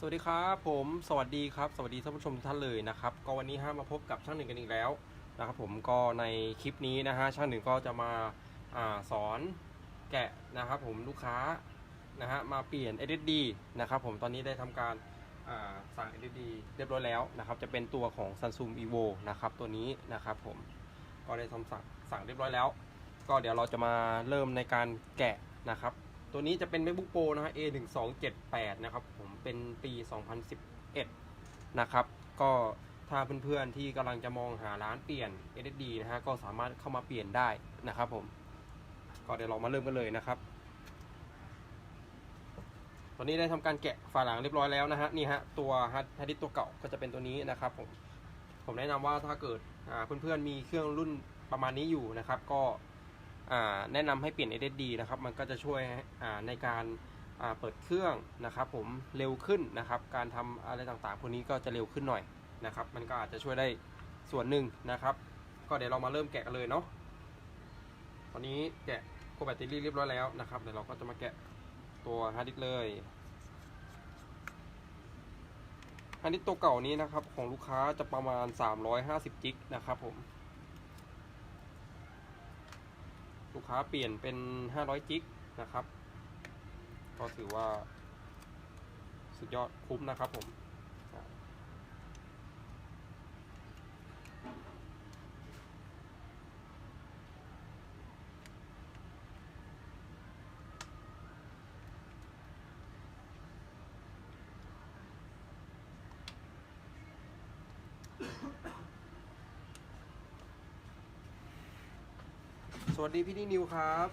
สวัสดีครับผมสวัสดีครับ สวัสดีท่านผู้ชมทุกท่านเลยนะครับ ก็วันนี้ฮะมาพบกับช่างหนึ่งกันอีกแล้วนะครับ ผมก็ในคลิปนี้นะฮะช่างหนึ่งก็จะมาอาสอนแกะนะครับผมลูกค้านะฮะมาเปลี่ยน SSD นะครับผมตอนนี้ได้ทำการอ่าสั่ง SSD เรียบร้อยแล้วนะครับ จะเป็นตัวของ Samsung Evo นะครับตัวนี้นะครับผมก็ได้ทำสั่งสั่งเรียบร้อยแล้ว ก็เดี๋ยวเราจะมาเริ่มในการแกะนะครับ ตัวนี้จะเป็น MacBook Pro นะฮะ A1278 นะครับผมเป็นปี 2011 นะครับ ก็ถ้าเพื่อนๆที่กำลังจะมองหาร้านเปลี่ยน SSD นะฮะก็สามารถเข้ามาเปลี่ยนได้นะครับผม ก็เดี๋ยวเรามาเริ่มกันเลยนะครับ ตอนนี้ได้ทำการแกะฝาหลังเรียบร้อยแล้วนะฮะนี่ฮะตัวฮาร์ดดิสก์ตัวเก่าก็จะเป็นตัวนี้นะครับผมผมแนะนำว่าถ้าเกิดเพื่อนๆมีเครื่องรุ่นประมาณนี้อยู่นะครับ ก็ แนะนำให้เปลี่ยน SSD นะครับ มันก็จะช่วยในการาเปิดเครื่องนะครับ ผมเร็วขึ้นนะครับ การทำอะไรต่างๆ พวกนี้ก็จะเร็วขึ้นหน่อยนะครับ มันก็อาจจะช่วยได้ส่วนหนึ่งนะครับ ก็เดี๋ยวเรามาเริ่มแกะกันเลยเนาะตอนนี้แกะโคแบตเตอรี่เรียบร้อยแล้วนะครับ เดี๋ยวเราก็จะมาแกะตัวฮาร์ดดิสก์เลยฮาร์ดดิสก์ตัวเก่านี้นะครับ ของลูกค้าจะประมาณ 350 จิกนะครับผม ลูกค้าเปลี่ยนเป็น 500 จิกนะครับ ก็ถือว่า สุดยอดคุ้มนะครับผม สวัสดีพี่นี่นิวครับ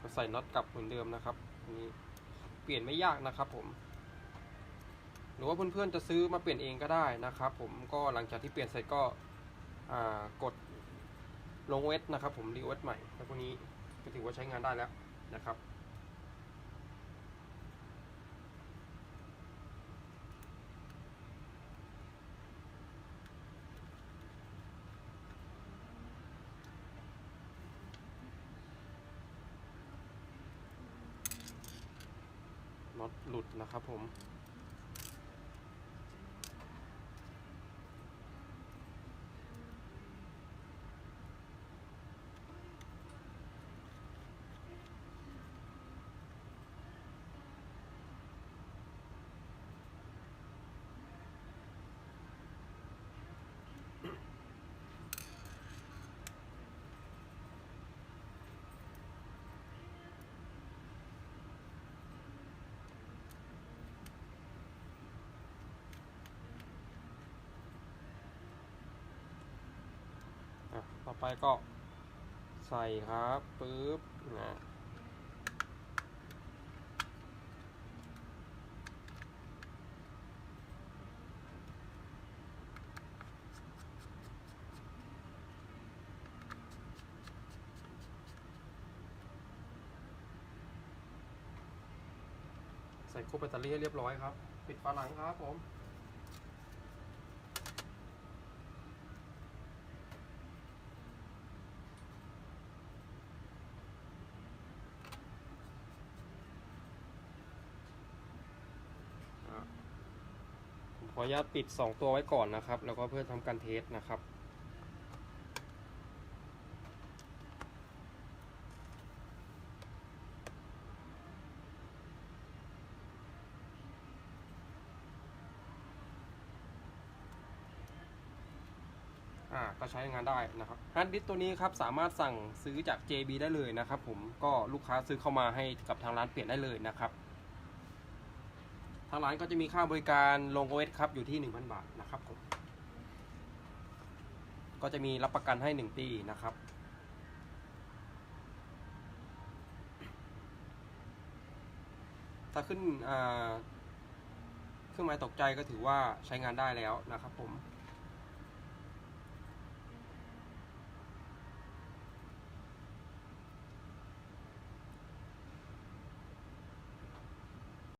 ก็ใส่น็อตกลับเหมือนเดิมนะครับนี้เปลี่ยนไม่ยากนะครับผม หรือว่าเพื่อนๆจะซื้อมาเปลี่ยนเองก็ได้นะครับ ผมก็หลังจากที่เปลี่ยนเสร็จก็กดลงเวทนะครับผมรีเวทใหม่แล้วพวกนี้ ก็ถือว่าใช้งานได้แล้วนะครับน็อตหลุดนะครับผม ต่อไปก็ใส่ครับปึ๊บนะใส่คู่แบตเตอรี่ให้เรียบร้อยครับ ปิดฝาหลังครับผม อะผมข ออนุญาตปิด 2 ตัวไว้ก่อนนะครับ แล้วก็เพื่อทำการเทสนะครับ อ่าก็ใช้งานได้นะครับฮาร์ดดิสตัวนี้ครับสามารถสั่งซื้อจาก JB ได้เลยนะครับผมก็ลูกค้าซื้อเข้ามาให้กับทางร้านเปลี่ยนได้เลยนะครับ ทางร้านก็จะมีค่าบริการลงโอเอสครับอยู่ที่ 1,000 บาทนะครับผมก็จะมีรับประกันให้ 1 ปีนะครับ ถ้าขึ้นเครื่องหมายตกใจก็ถือว่าใช้งานได้แล้วนะครับผม